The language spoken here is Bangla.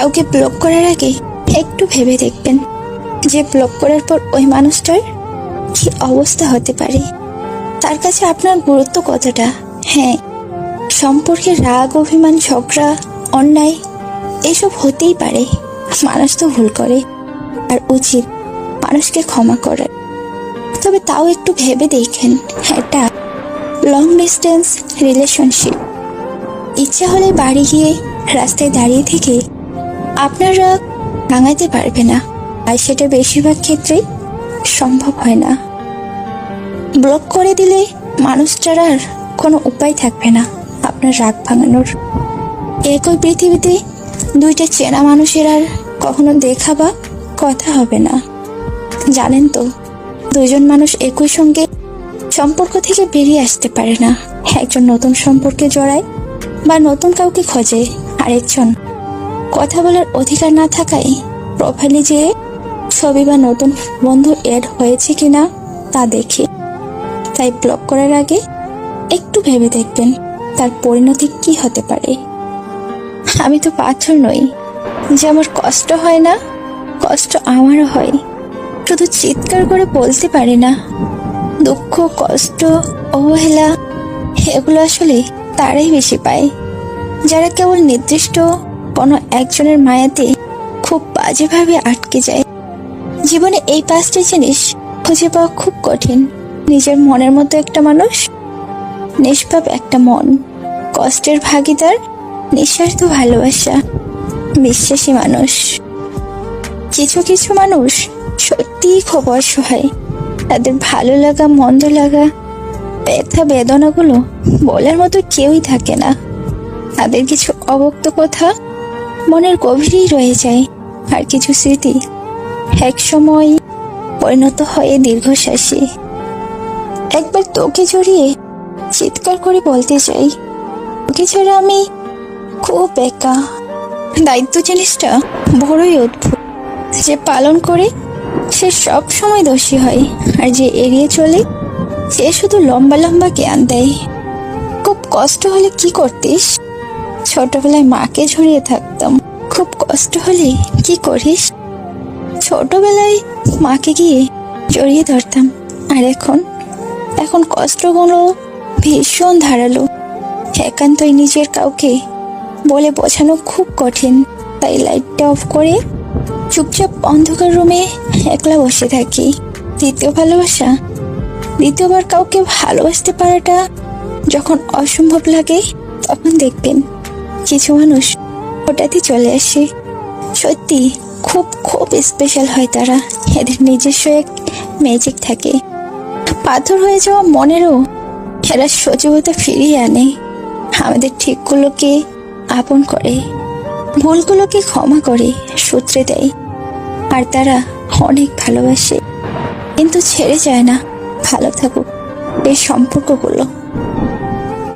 কাউকে ব্লক করার আগে একটু ভেবে দেখবেন যে ব্লক করার পর ওই মানুষটার কি অবস্থা হতে পারে। তার কাছে আপনার গুরুত্ব কতটা? হ্যাঁ সম্পর্কে রাগ, অভিমান, ঝগড়া, অন্যায়, এসব হতেই পারে। মানুষ তো ভুল করে। আর উচিত মানুষকে ক্ষমা করার। তবে তাও একটু ভেবে দেখেন। এটা লং ডিস্টেন্স রিলেশনশিপ ইচ্ছা হলে বাড়ি গিয়ে রাস্তায় দাঁড়িয়ে থেকে আপনার রাগ ভাঙাতে পারবে না। আর সেটা বেশিরভাগ ক্ষেত্রেই সম্ভব হয় না। ব্লক করে দিলে মানুষটার আর কোনো উপায় থাকবে না আপনার রাগ ভাঙানোর। একই পৃথিবীতে দুইটা চেনা মানুষের আর কখনো দেখা বা কথা হবে না। জানেন তো দুজন মানুষ একই সঙ্গে সম্পর্ক থেকে বেরিয়ে আসতে পারে না। একজন নতুন সম্পর্কে জড়ায় বা নতুন কাউকে খোঁজে আরেকজন কথা বলার অধিকার না থাকায় প্রোফাইলে যে ছবি বা নতুন বন্ধু এড হয়েছে কিনা তা দেখে। তাই ব্লক করার আগে একটু ভেবে দেখবেন তার পরিণতি কি হতে পারে। আমি তো পাথর নই, যে আমার কষ্ট হয় না, কষ্ট আমারও হয়। শুধু চিৎকার করে বলতে পারি না, দুঃখ, কষ্ট, অবহেলা, এগুলো আসলে তারাই বেশি পায়। যারা কেবল নির্দিষ্ট কোনো একজনের মায়াতে খুব বাজেভাবে আটকে যায়। জীবনে এই পাঁচটি জিনিস খুঁজে পাওয়া খুব কঠিন। নিজের মনের মতো একটা মানুষ, নিষ্পাপ একটা মন, কষ্টের ভাগিদার, নিঃস্বার্থ ভালোবাসা, বিশ্বাসী মানুষ। কিছু কিছু মানুষ সত্যিই খুব অসহায়। তাদের ভালো লাগা, মন্দ লাগা, ব্যথা, বেদনাগুলো বলার মতো কেউই থাকে না। তাদের কিছু অবক্ত কথা মনের গভীরেই রয়ে যায়। আর কিছু স্মৃতি এক সময় পরিণত হয়ে দীর্ঘশ্বাসী। একবার তোকে জড়িয়ে চিৎকার করে বলতে চাই, তোকে ছাড়া আমি খুব একা। দায়িত্ব জিনিসটা বড়ই অদ্ভুত। যে পালন করে সে সব সময় দোষী হয়, আর যে এড়িয়ে চলে সে শুধু লম্বা লম্বা জ্ঞান দেয়। খুব কষ্ট হলে কি করতিস? ছোটবেলায় মাকে ঝরিয়ে থাকতাম। খুব কষ্ট হলে কি করিস? ছোটবেলায় মাকে গিয়ে জড়িয়ে ধরতাম, আর এখন? এখন কষ্টগুলো ভীষণ ধারালো। একান্তই নিজের কাউকে বলে বোঝানো খুব কঠিন। তাই লাইটটা অফ করে চুপচাপ অন্ধকার রুমে একলা বসে থাকি। দ্বিতীয় ভালোবাসা, দ্বিতীয়বার কাউকে ভালোবাসতে পারাটা যখন অসম্ভব লাগে, তখন দেখবেন কিছু মানুষ হঠাৎই চলে আসে। সত্যি, খুব খুব স্পেশাল হয় তারা। এদের নিজস্ব এক ম্যাজিক থাকে। পাথর হয়ে যাওয়া মনেরও এরা সজীবতা ফিরিয়ে আনে। আমাদের ঠিকগুলোকে আপন করে, ভুলগুলোকে ক্ষমা করে, সূত্রে দেয়। আর তারা অনেক ভালোবাসে। কিন্তু ছেড়ে যায় না। ভালো থাকুক। এই সম্পর্কগুলো।